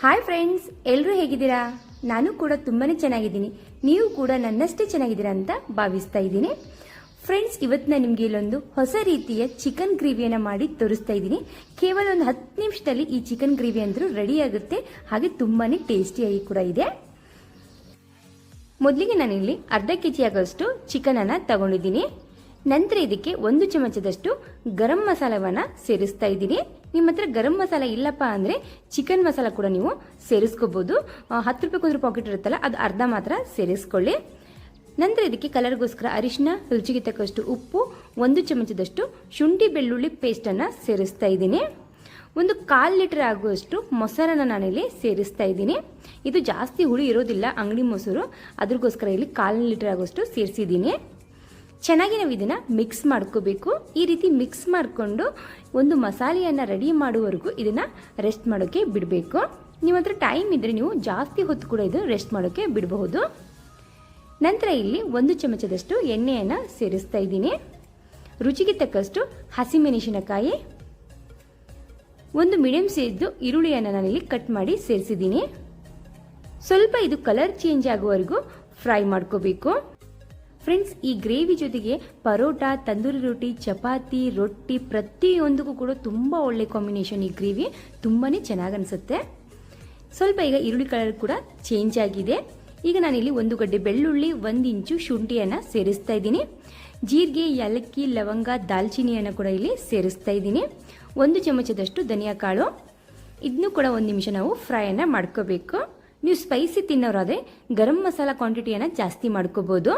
Hi friends ಎಲ್ಲರೂ ಹೇಗಿದ್ದೀರಾ? ನಾನು ಕೂಡ ತುಂಬಾನೇ ಚೆನ್ನಾಗಿದ್ದೀನಿ. ನೀವು ಕೂಡ ನನ್ನಷ್ಟೇ ಚೆನ್ನಾಗಿದ್ದೀರಾ ಅಂತ ಭಾವಿಸ್ತಾ ಇದ್ದೀನಿ. ಫ್ರೆಂಡ್ಸ್ ಇವತ್ತು ನಾನು ನಿಮಗೆ ಇಲ್ಲೊಂದು ಹೊಸ ರೀತಿಯ ಚಿಕನ್ ಗ್ರೇವಿಯನ್ನು ಮಾಡಿ ತೋರಿಸ್ತಾ ಇದ್ದೀನಿ. ಕೇವಲ ಒಂದು ಹತ್ತು ನಿಮಿಷದಲ್ಲಿ ಈ ಚಿಕನ್ ಗ್ರೇವಿ ಅಂದರೂ ರೆಡಿ ಆಗುತ್ತೆ. ಹಾಗೆ ತುಂಬಾನೇ ಟೇಸ್ಟಿಯಾಗಿ ಕೂಡ ಇದೆ. ಮೊದಲಿಗೆ ನಾನಿಲ್ಲಿ ಅರ್ಧ ಕೆ ಜಿ ಆಗೋಷ್ಟು ಚಿಕನ್ ಅನ್ನ ತಗೊಂಡಿದ್ದೀನಿ. ನಂತರ ಇದಕ್ಕೆ ಒಂದು ಚಮಚದಷ್ಟು ಗರಂ ಮಸಾಲವನ್ನು ಸೇರಿಸ್ತಾ ಇದ್ದೀನಿ. ನಿಮ್ಮ ಹತ್ರ ಗರಂ ಮಸಾಲ ಇಲ್ಲಪ್ಪ ಅಂದ್ರೆ ಚಿಕನ್ ಮಸಾಲ ಕೂಡ ನೀವು ಸೇರಿಸ್ಕೋಬಹುದು ಆ, ಹತ್ತು ರೂಪಾಯಿ ಪಾಕೆಟ್ ಇರುತ್ತಲ್ಲ ಅದು ಅರ್ಧ ಮಾತ್ರ ಸೇರಿಸ್ಕೊಳ್ಳಿ. ನಂತರ ಇದಕ್ಕೆ ಕಲರ್ಗೋಸ್ಕರ ಅರಿಶಿನ ರುಚಿಗೆ ತಕ್ಕಷ್ಟು ಉಪ್ಪು ಒಂದು ಚಮಚದಷ್ಟು ಶುಂಠಿ ಬೆಳ್ಳುಳ್ಳಿ ಪೇಸ್ಟನ್ನು ಸೇರಿಸ್ತಾ ಇದ್ದೀನಿ. ಒಂದು ಕಾಲು ಲೀಟರ್ ಆಗುವಷ್ಟು ಮೊಸರನ್ನ ನಾನಿಲ್ಲಿ ಸೇರಿಸ್ತಾ ಇದ್ದೀನಿ. ಇದು ಜಾಸ್ತಿ ಹುಳಿ ಇರೋದಿಲ್ಲ ಅಂಗಡಿ ಮೊಸರು ಅದ್ರಗೋಸ್ಕರ ಇಲ್ಲಿ ಕಾಲು ಲೀಟರ್ ಆಗುವಷ್ಟು ಸೇರಿಸಿದ್ದೀನಿ. ಚೆನ್ನಾಗಿ ನಾವು ಇದನ್ನು ಮಿಕ್ಸ್ ಮಾಡ್ಕೋಬೇಕು. ಈ ರೀತಿ ಮಿಕ್ಸ್ ಮಾಡಿಕೊಂಡು ಒಂದು ಮಸಾಲೆಯನ್ನು ರೆಡಿ ಮಾಡುವವರೆಗೂ ಇದನ್ನು ರೆಸ್ಟ್ ಮಾಡೋಕ್ಕೆ ಬಿಡಬೇಕು. ನಿಮ್ಮ ಹತ್ರ ಟೈಮ್ ಇದ್ದರೆ ನೀವು ಜಾಸ್ತಿ ಹೊತ್ತು ಕೂಡ ಇದು ರೆಸ್ಟ್ ಮಾಡೋಕ್ಕೆ ಬಿಡಬಹುದು. ನಂತರ ಇಲ್ಲಿ ಒಂದು ಚಮಚದಷ್ಟು ಎಣ್ಣೆಯನ್ನು ಸೇರಿಸ್ತಾ ಇದ್ದೀನಿ. ರುಚಿಗೆ ತಕ್ಕಷ್ಟು ಹಸಿಮೆಣಸಿನಕಾಯಿ, ಒಂದು ಮೀಡಿಯಂ ಸೈಜ್ದು ಈರುಳ್ಳಿಯನ್ನು ನಾನಿಲ್ಲಿ ಕಟ್ ಮಾಡಿ ಸೇರಿಸಿದ್ದೀನಿ. ಸ್ವಲ್ಪ ಇದು ಕಲರ್ ಚೇಂಜ್ ಆಗುವವರೆಗೂ ಫ್ರೈ ಮಾಡ್ಕೋಬೇಕು. ಫ್ರೆಂಡ್ಸ್ ಈ ಗ್ರೇವಿ ಜೊತೆಗೆ ಪರೋಟ, ತಂದೂರಿ ರೊಟ್ಟಿ, ಚಪಾತಿ, ರೊಟ್ಟಿ ಪ್ರತಿಯೊಂದಕ್ಕೂ ಕೂಡ ತುಂಬ ಒಳ್ಳೆ ಕಾಂಬಿನೇಷನ್ ಈ ಗ್ರೇವಿ ತುಂಬಾ ಚೆನ್ನಾಗಿ ಅನಿಸುತ್ತೆ. ಸ್ವಲ್ಪ ಈಗ ಈರುಳ್ಳಿ ಕಲರ್ ಕೂಡ ಚೇಂಜ್ ಆಗಿದೆ. ಈಗ ನಾನಿಲ್ಲಿ ಒಂದು ಗಡ್ಡೆ ಬೆಳ್ಳುಳ್ಳಿ, ಒಂದು ಇಂಚು ಶುಂಠಿಯನ್ನು ಸೇರಿಸ್ತಾ ಇದ್ದೀನಿ. ಜೀರಿಗೆ, ಏಲಕ್ಕಿ, ಲವಂಗ, ದಾಲ್ಚಿನಿಯನ್ನು ಕೂಡ ಇಲ್ಲಿ ಸೇರಿಸ್ತಾ ಇದ್ದೀನಿ. ಒಂದು ಚಮಚದಷ್ಟು ಧನಿಯಾ ಕಾಳು. ಇದನ್ನು ಕೂಡ ಒಂದು ನಿಮಿಷ ನಾವು ಫ್ರೈಯನ್ನು ಮಾಡ್ಕೋಬೇಕು. ನೀವು ಸ್ಪೈಸಿ ತಿನ್ನೋರಾದರೆ ಗರಂ ಮಸಾಲ ಕ್ವಾಂಟಿಟಿಯನ್ನು ಜಾಸ್ತಿ ಮಾಡ್ಕೋಬೋದು.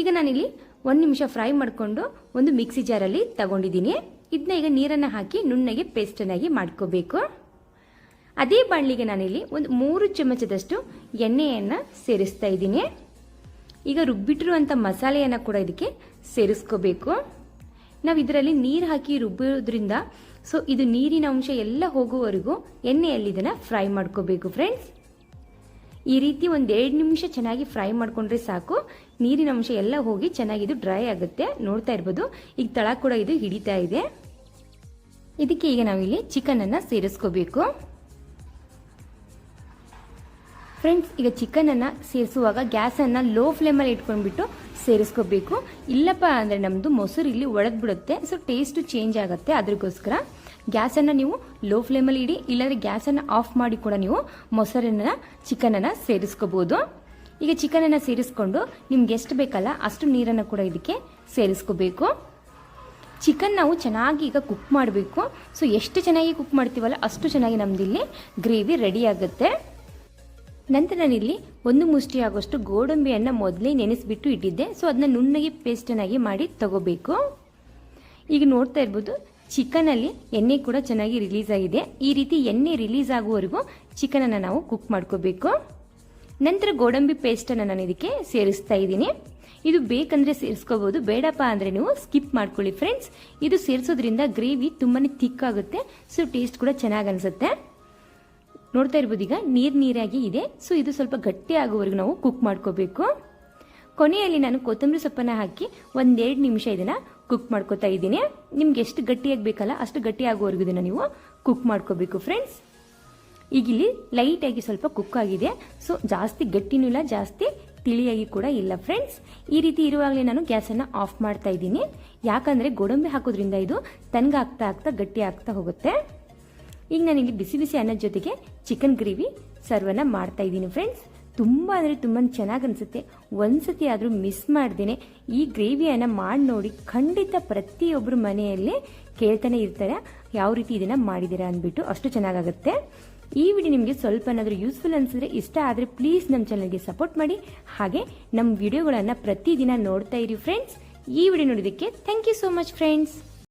ಈಗ ನಾನಿಲ್ಲಿ ಒಂದು ನಿಮಿಷ ಫ್ರೈ ಮಾಡಿಕೊಂಡು ಒಂದು ಮಿಕ್ಸಿ ಜಾರಲ್ಲಿ ತಗೊಂಡಿದ್ದೀನಿ. ಇದನ್ನ ಈಗ ನೀರನ್ನು ಹಾಕಿ ನುಣ್ಣಗೆ ಪೇಸ್ಟನ್ನಾಗಿ ಮಾಡ್ಕೋಬೇಕು. ಅದೇ ಬಾಣಲಿಗೆ ನಾನಿಲ್ಲಿ ಒಂದು ಮೂರು ಚಮಚದಷ್ಟು ಎಣ್ಣೆಯನ್ನು ಸೇರಿಸ್ತಾ ಇದ್ದೀನಿ. ಈಗ ರುಬ್ಬಿಟ್ಟಿರುವಂಥ ಮಸಾಲೆಯನ್ನು ಕೂಡ ಇದಕ್ಕೆ ಸೇರಿಸ್ಕೋಬೇಕು. ನಾವು ಇದರಲ್ಲಿ ನೀರು ಹಾಕಿ ರುಬ್ಬೋದ್ರಿಂದ ಸೊ ಇದು ನೀರಿನ ಅಂಶ ಎಲ್ಲ ಹೋಗುವವರೆಗೂ ಎಣ್ಣೆಯಲ್ಲಿ ಇದನ್ನು ಫ್ರೈ ಮಾಡ್ಕೋಬೇಕು ಫ್ರೆಂಡ್ಸ್ ಈ ರೀತಿ ಒಂದು ಎರಡು ನಿಮಿಷ ಚೆನ್ನಾಗಿ ಫ್ರೈ ಮಾಡಿಕೊಂಡ್ರೆ ಸಾಕು. ನೀರಿನ ಅಂಶ ಎಲ್ಲ ಹೋಗಿ ಚೆನ್ನಾಗಿ ಇದು ಡ್ರೈ ಆಗುತ್ತೆ. ನೋಡ್ತಾ ಇರ್ಬೋದು. ಈಗ ತಳ ಕೂಡ ಇದು ಹಿಡಿತಾ ಇದೆ. ಇದಕ್ಕೆ ಈಗ ನಾವಿಲ್ಲಿ ಚಿಕನನ್ನು ಸೇರಿಸ್ಕೋಬೇಕು. ಫ್ರೆಂಡ್ಸ್ ಈಗ ಚಿಕನನ್ನು ಸೇರಿಸುವಾಗ ಗ್ಯಾಸನ್ನು ಲೋ ಫ್ಲೇಮಲ್ಲಿ ಇಟ್ಕೊಂಡ್ಬಿಟ್ಟು ಸೇರಿಸ್ಕೋಬೇಕು. ಇಲ್ಲಪ್ಪ ಅಂದರೆ ನಮ್ಮದು ಮೊಸರು ಇಲ್ಲಿ ಒಡೆದು ಬಿಡುತ್ತೆ ಸೊ ಟೇಸ್ಟು ಚೇಂಜ್ ಆಗುತ್ತೆ ಅದಕ್ಕೋಸ್ಕರ ಗ್ಯಾಸನ್ನು ನೀವು ಲೋ ಫ್ಲೇಮಲ್ಲಿ ಇಡಿ. ಇಲ್ಲಾಂದರೆ ಗ್ಯಾಸನ್ನು ಆಫ್ ಮಾಡಿ ಕೂಡ ನೀವು ಮೊಸರನ್ನು ಚಿಕನನ್ನು ಸೇರಿಸ್ಕೋಬೋದು. ಈಗ ಚಿಕನನ್ನು ಸೇರಿಸ್ಕೊಂಡು ನಿಮ್ಗೆ ಎಷ್ಟು ಬೇಕಲ್ಲ ಅಷ್ಟು ನೀರನ್ನು ಕೂಡ ಇದಕ್ಕೆ ಸೇರಿಸ್ಕೋಬೇಕು. ಚಿಕನ್ ನಾವು ಚೆನ್ನಾಗಿ ಈಗ ಕುಕ್ ಮಾಡಬೇಕು. ಸೊ ಎಷ್ಟು ಚೆನ್ನಾಗಿ ಕುಕ್ ಮಾಡ್ತೀವಲ್ಲ ಅಷ್ಟು ಚೆನ್ನಾಗಿ ನಮ್ದಿಲ್ಲಿ ಗ್ರೇವಿ ರೆಡಿ ಆಗುತ್ತೆ. ನಂತರ ನಾನಿಲ್ಲಿ ಒಂದು ಮುಷ್ಟಿ ಆಗೋಷ್ಟು ಗೋಡಂಬಿಯನ್ನು ಮೊದಲೇ ನೆನೆಸಿಬಿಟ್ಟು ಇಟ್ಟಿದ್ದೆ. ಸೊ ಅದನ್ನ ನುಣ್ಣಗೆ ಪೇಸ್ಟನ್ನಾಗಿ ಮಾಡಿ ತಗೋಬೇಕು. ಈಗ ನೋಡ್ತಾ ಇರ್ಬೋದು, ಚಿಕನಲ್ಲಿ ಎಣ್ಣೆ ಕೂಡ ಚೆನ್ನಾಗಿ ರಿಲೀಸ್ ಆಗಿದೆ. ಈ ರೀತಿ ಎಣ್ಣೆ ರಿಲೀಸ್ ಆಗುವವರೆಗೂ ಚಿಕನನ್ನು ನಾವು ಕುಕ್ ಮಾಡ್ಕೋಬೇಕು. ನಂತರ ಗೋಡಂಬಿ ಪೇಸ್ಟನ್ನು ನಾನು ಇದಕ್ಕೆ ಸೇರಿಸ್ತಾ ಇದ್ದೀನಿ. ಇದು ಬೇಕಂದ್ರೆ ಸೇರಿಸ್ಕೋಬಹುದು, ಬೇಡಪ್ಪ ಅಂದರೆ ನೀವು ಸ್ಕಿಪ್ ಮಾಡ್ಕೊಳ್ಳಿ ಫ್ರೆಂಡ್ಸ್. ಇದು ಸೇರಿಸೋದ್ರಿಂದ ಗ್ರೇವಿ ತುಂಬಾ ಥಿಕ್ ಆಗುತ್ತೆ ಸೊ ಟೇಸ್ಟ್ ಕೂಡ ಚೆನ್ನಾಗಿ ಅನಿಸುತ್ತೆ. ನೋಡ್ತಾ ಇರ್ಬೋದು, ಈಗ ನೀರು ನೀರಾಗಿ ಇದೆ, ಸೊ ಇದು ಸ್ವಲ್ಪ ಗಟ್ಟಿ ಆಗೋವರೆಗೂ ನಾವು ಕುಕ್ ಮಾಡ್ಕೋಬೇಕು. ಕೊನೆಯಲ್ಲಿ ನಾನು ಕೊತ್ತಂಬರಿ ಸೊಪ್ಪನ್ನು ಹಾಕಿ ಒಂದೆರಡು ನಿಮಿಷ ಇದನ್ನು ಕುಕ್ ಮಾಡ್ಕೋತಾ ಇದ್ದೀನಿ. ನಿಮ್ಗೆ ಎಷ್ಟು ಗಟ್ಟಿಯಾಗಿ ಬೇಕಲ್ಲ ಅಷ್ಟು ಗಟ್ಟಿ ಆಗೋವರೆಗೂ ಇದನ್ನು ನೀವು ಕುಕ್ ಮಾಡ್ಕೋಬೇಕು, ಫ್ರೆಂಡ್ಸ್. ಈಗ ಇಲ್ಲಿ ಲೈಟಾಗಿ ಸ್ವಲ್ಪ ಕುಕ್ ಆಗಿದೆ. ಸೊ ಜಾಸ್ತಿ ಗಟ್ಟಿನೂ ಇಲ್ಲ, ಜಾಸ್ತಿ ತಿಳಿಯಾಗಿ ಕೂಡ ಇಲ್ಲ ಫ್ರೆಂಡ್ಸ್ ಈ ರೀತಿ ಇರುವಾಗಲೇ ನಾನು ಗ್ಯಾಸನ್ನು ಆಫ್ ಮಾಡ್ತಾ ಇದ್ದೀನಿ. ಯಾಕಂದರೆ ಗೋಡಂಬಿ ಹಾಕೋದ್ರಿಂದ ಇದು ತನ್ಗಾಗ್ತಾ ಆಗ್ತಾ ಗಟ್ಟಿ ಆಗ್ತಾ ಹೋಗುತ್ತೆ. ಈಗ ನಾನು ಇಲ್ಲಿ ಬಿಸಿ ಬಿಸಿ ಅನ್ನದ ಜೊತೆಗೆ ಚಿಕನ್ ಗ್ರೇವಿ ಸರ್ವನ್ನ ಮಾಡ್ತಾ ಇದ್ದೀನಿ ಫ್ರೆಂಡ್ಸ್ ತುಂಬ ಅಂದರೆ ತುಂಬ ಚೆನ್ನಾಗಿ ಅನಿಸುತ್ತೆ. ಒಂದ್ಸತಿ ಆದರೂ ಮಿಸ್ ಮಾಡ್ದೇನೆ. ಈ ಗ್ರೇವಿಯನ್ನು ಮಾಡಿ ನೋಡಿ ಖಂಡಿತ ಪ್ರತಿಯೊಬ್ಬರು ಮನೆಯಲ್ಲಿ ಕೇಳ್ತಾನೆ ಇರ್ತಾರೆ. ಯಾವ ರೀತಿ ಇದನ್ನು ಮಾಡಿದ್ದೀರಾ ಅಂದ್ಬಿಟ್ಟು ಅಷ್ಟು ಚೆನ್ನಾಗಾಗುತ್ತೆ. ಈ ವಿಡಿಯೋ ನಿಮಗೆ ಸ್ವಲ್ಪ ಏನಾದರೂ ಯೂಸ್ಫುಲ್ ಅನಿಸಿದ್ರೆ ಇಷ್ಟ ಆದರೆ ಪ್ಲೀಸ್ ನಮ್ಮ ಚಾನಲ್ಗೆ ಸಪೋರ್ಟ್ ಮಾಡಿ. ಹಾಗೆ ನಮ್ಮ ವಿಡಿಯೋಗಳನ್ನು ಪ್ರತಿದಿನ ನೋಡ್ತಾ ಇರಿ ಫ್ರೆಂಡ್ಸ್ ಈ ವಿಡಿಯೋ ನೋಡೋದಕ್ಕೆ thank you so much friends